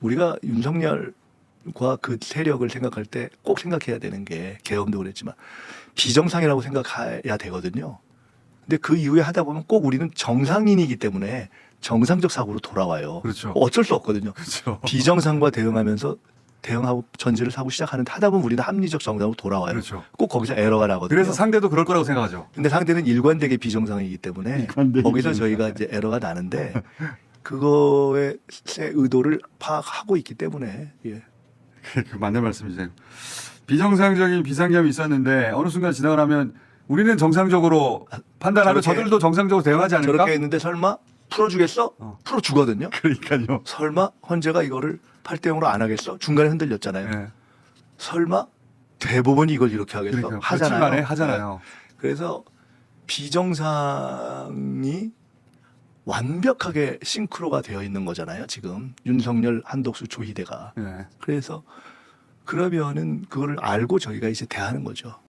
우리가 윤석열과 그 세력을 생각할 때 꼭 생각해야 되는 게 계엄도 그랬지만 비정상이라고 생각해야 되거든요. 근데 그 이후에 하다 보면 꼭 우리는 정상인이기 때문에 정상적 사고로 돌아와요. 그렇죠. 어쩔 수 없거든요. 그렇죠. 비정상과 대응하면서 대응하고 전제를 사고 시작하는데 하다 보면 우리는 합리적 정상으로 돌아와요. 그렇죠. 꼭 거기서 에러가 나거든요. 그래서 상대도 그럴 거라고 생각하죠. 근데 상대는 일관되게 비정상이기 때문에 일관되게 거기서 비정상. 저희가 이제 에러가 나는데 그거의 새 의도를 파악하고 있기 때문에 예. 그 맞는 말씀이세요. 비정상적인 비상경이 있었는데 어느 순간 지나고 나면 우리는 정상적으로 저렇게- 저들도 정상적으로 대응하지 않을까? 저렇게 했는데 설마 풀어주겠어? 어. 풀어주거든요. 그러니까요. 설마 헌재가 이거를 8대 0으로 안 하겠어? 중간에 흔들렸잖아요. 네. 설마 대법원이 이걸 이렇게 하겠어? 그러니까 하잖아요. 하잖아요. 하잖아요. 네. 그래서 비정상이 완벽하게 싱크로가 되어 있는 거잖아요. 지금 윤석열, 한덕수, 조희대가. 네. 그래서 그러면은 그거를 알고 저희가 이제 대하는 거죠.